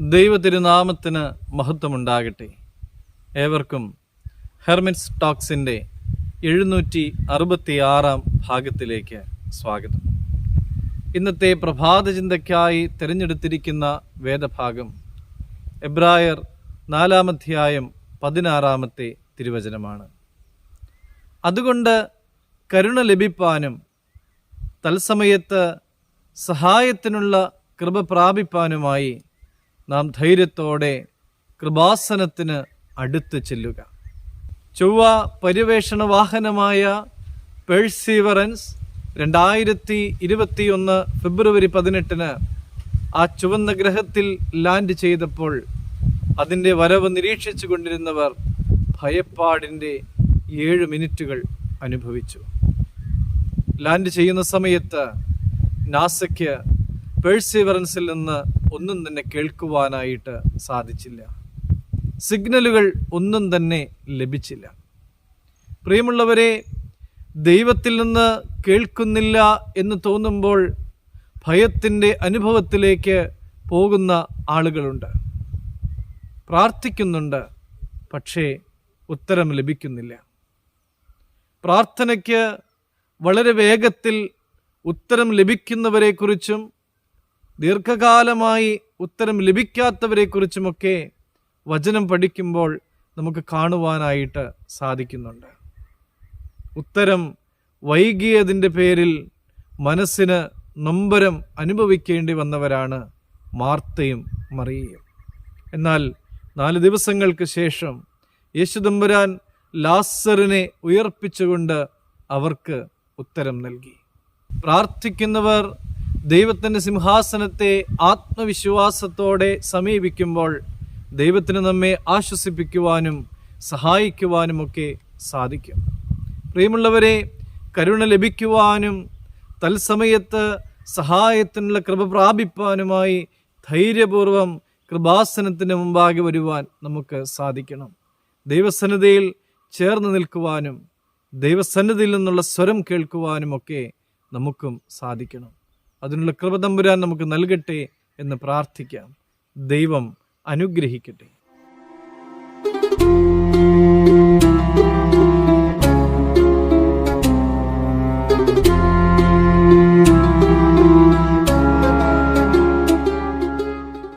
ദൈവ തിരുനാമത്തിന് മഹത്വമുണ്ടാകട്ടെ. ഏവർക്കും ഹെർമിറ്റ്സ് ടോക്സിന്റെ എഴുന്നൂറ്റി അറുപത്തി ആറാം ഭാഗത്തിലേക്ക് സ്വാഗതം. ഇന്നത്തെ പ്രഭാത ചിന്തയ്ക്കായി തിരഞ്ഞെടുത്തിരിക്കുന്ന വേദഭാഗം എബ്രായർ നാലാമധ്യായം പതിനാറാമത്തെ തിരുവചനമാണ്. അതുകൊണ്ട് കരുണ ലഭിപ്പാനും തത്സമയത്ത് സഹായത്തിനുള്ള കൃപ പ്രാപിപ്പാനുമായി നാം ധൈര്യത്തോടെ കൃപാസനത്തിന് അടുത്ത് ചെല്ലുക. ചൊവ്വ പര്യവേഷണ വാഹനമായ പേഴ്സീവറൻസ് രണ്ടായിരത്തി ഇരുപത്തിയൊന്ന് ഫെബ്രുവരി പതിനെട്ടിന് ആ ചുവന്ന ഗ്രഹത്തിൽ ലാൻഡ് ചെയ്തപ്പോൾ അതിന്റെ വരവ് നിരീക്ഷിച്ചു കൊണ്ടിരുന്നവർ ഭയപ്പാടിന്റെ ഏഴ് മിനിറ്റുകൾ അനുഭവിച്ചു. ലാൻഡ് ചെയ്യുന്ന സമയത്ത് നാസയ്ക്ക് പേഴ്സീവറൻസിൽ നിന്ന് ഒന്നും തന്നെ കേൾക്കുവാനായിട്ട് സാധിച്ചില്ല. സിഗ്നലുകൾ ഒന്നും തന്നെ ലഭിച്ചില്ല. പ്രിയമുള്ളവരെ ദൈവത്തിൽ നിന്ന് കേൾക്കുന്നില്ല എന്ന് തോന്നുമ്പോൾ ഭയത്തിന്റെ അനുഭവത്തിലേക്ക് പോകുന്ന ആളുകളുണ്ട്. പ്രാർത്ഥിക്കുന്നുണ്ട് പക്ഷേ ഉത്തരം ലഭിക്കുന്നില്ല. പ്രാർത്ഥനയ്ക്ക് വളരെ വേഗത്തിൽ ഉത്തരം ലഭിക്കുന്നവരെക്കുറിച്ചും ദീർഘകാലമായി ഉത്തരം ലഭിക്കാത്തവരെക്കുറിച്ചുമൊക്കെ വചനം പഠിക്കുമ്പോൾ നമുക്ക് കാണുവാനായിട്ട് സാധിക്കുന്നുണ്ട്. ഉത്തരം വൈകിയതിന്റെ പേരിൽ മനസ്സിന് നൊമ്പരം അനുഭവിക്കേണ്ടി വന്നവരാണ് മാർത്തയും മറിയയും. എന്നാൽ നാല് ദിവസങ്ങൾക്ക് ശേഷം യേശുദമ്പുരാൻ ലാസറിനെ ഉയർപ്പിച്ചുകൊണ്ട് അവർക്ക് ഉത്തരം നൽകി. പ്രാർത്ഥിക്കുന്നവർ ദൈവത്തിന്റെ സിംഹാസനത്തെ ആത്മവിശ്വാസത്തോടെ സമീപിക്കുമ്പോൾ ദൈവത്തിന് നമ്മെ ആശ്വസിപ്പിക്കുവാനും സഹായിക്കുവാനുമൊക്കെ സാധിക്കും. പ്രിയമുള്ളവരെ കരുണ ലഭിക്കുവാനും തത്സമയത്ത് സഹായത്തിനുള്ള കൃപ പ്രാപിപ്പാനുമായി ധൈര്യപൂർവം കൃപാസനത്തിന് മുമ്പാകെ വരുവാൻ നമുക്ക് സാധിക്കണം. ദൈവസന്നിധിയിൽ ചേർന്ന് നിൽക്കുവാനും ദൈവസന്നിധിയിൽ നിന്നുള്ള സ്വരം കേൾക്കുവാനുമൊക്കെ നമുക്കും സാധിക്കണം. അതിനുള്ള കൃപ തമ്പുരാൻ നമുക്ക് നൽകട്ടെ എന്ന് പ്രാർത്ഥിക്കാം. ദൈവം അനുഗ്രഹിക്കട്ടെ.